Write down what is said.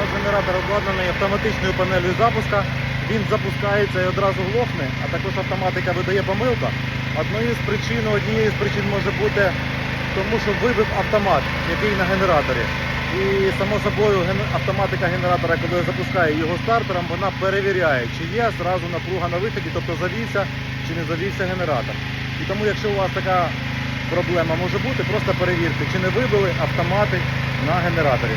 наш генератор обладнаний автоматичною панелью запуска. Він запускається і одразу глохне, а також автоматика видає помилка. Однією з причин, однією з причин може бути тому, що вибив автомат, який на генераторі. І само собою автоматика генератора, коли запускає його стартером, вона перевіряє, чи є зразу напруга на виході, тобто завівся чи не завівся генератор. І тому, якщо у вас така проблема може бути, просто перевірте, чи не вибили автомати на генераторі.